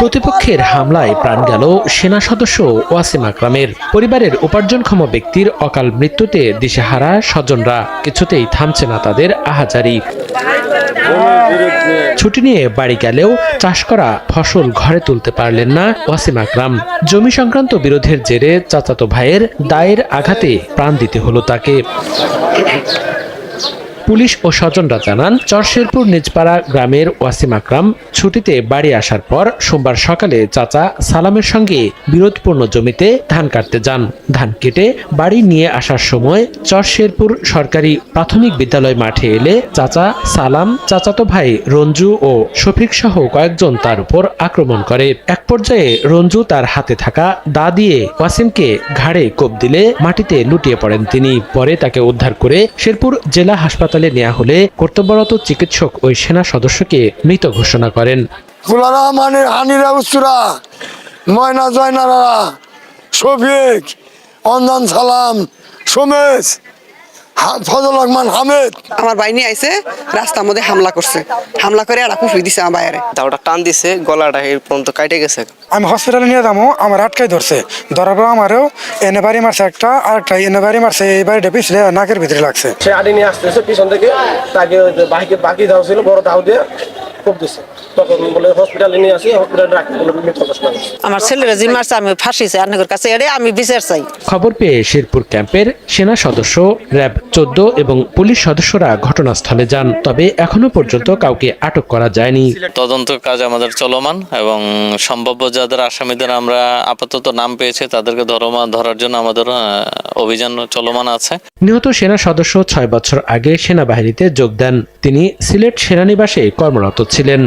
প্রতিপক্ষের হামলায় প্রাণ গেল সেনা সদস্য ওয়াসিম আকরামের। পরিবারের উপার্জনক্ষম ব্যক্তির অকাল মৃত্যুতে দিশেহারা স্বজনরা কিছুতেই থামছে না তাদের আহাজারি। ছুটি নিয়ে বাড়ি গেলেও চাষ করা ফসল ঘরে তুলতে পারলেন না ওয়াসিম আকরাম। জমি সংক্রান্ত বিরোধের জেরে চাচাতো ভাইয়ের দায়ের আঘাতে প্রাণ দিতে হলো তাকে। পুলিশ ও স্বজনরা জানান, চরশেরপুর নিজপাড়া গ্রামের ওয়াসিম আকরাম ছুটিতে বাড়ি আসার পর সোমবার সকালে চাচা সালামের সঙ্গে বিরোধপূর্ণ জমিতে ধান কাটতে যান। ধান কেটে বাড়ি নিয়ে আসার সময় চরশেরপুর সরকারি প্রাথমিক বিদ্যালয় মাঠে এলে চাচা সালাম, চাচাতো ভাই রঞ্জু ও শফিক সহ কয়েকজন তার উপর আক্রমণ করে। এক পর্যায়ে রঞ্জু তার হাতে থাকা দা দিয়ে ওয়াসিমকে ঘাড়ে কোপ দিলে মাটিতে লুটিয়ে পড়েন তিনি। পরে তাকে উদ্ধার করে শেরপুর জেলা হাসপাতালে নেওয়া হলে কর্তব্যরত চিকিৎসক ওই সেনা সদস্যকে মৃত ঘোষণা করেন। হানিরা ময়না সালাম সোমেশ ফজল রহমান হামেদ। আমার বাইনি আইছে রাস্তার মধ্যে হামলা করছে। হামলা করে আর কুফি দিছে আমার বাইরে। দাওটা টান দিছে গলাটা এই পর্যন্ত কাটে গেছে। আমি হসপিটালে নিয়ে যাব আমার আটকাই ধরছে। ধরার পর আমারও এনে বাড়ি মারছে একটা আর একটা এনে বাড়ি মারছে এই বাড়িটা পিছলে নাকের ভিতরে লাগছে। সে আড়ি নিয়ে আসতেছে পিছন থেকে। তাকে যে বাকি বাকি দাও ছিল বড় দাও দিয়ে খুব দিছে। তখন বলে হসপিটালে নিয়ে আসি হসপিটালে রাখি বলে মৃত্যু ঘোষণা করছে আমার ছেলেরা মারছে আমি ফাঁসিছে আপনাদের কাছে এড়ে আমি বিচার চাই। খবর পেয়ে শেরপুর ক্যাম্পের সেনা সদস্য র্যাব চোদ্দ এবং পুলিশ সদস্যরা ঘটনাস্থলে যান তবে এখনও পর্যন্ত কাউকে আটক করা যায়নি। তদন্ত কাজ আমাদের চলমান এবং সম্ভাব্য যাদের আসামিদের আমরা আপাতত নাম পেয়েছে তাদেরকে ধরমা ধরার জন্য আমাদের অভিযান চলমান আছে। নিহত সেনা সদস্য ছয় বছর আগে সেনাবাহিনীতে যোগ দেন। তিনি সিলেট সেনানিবাসে কর্মরত ছিলেন।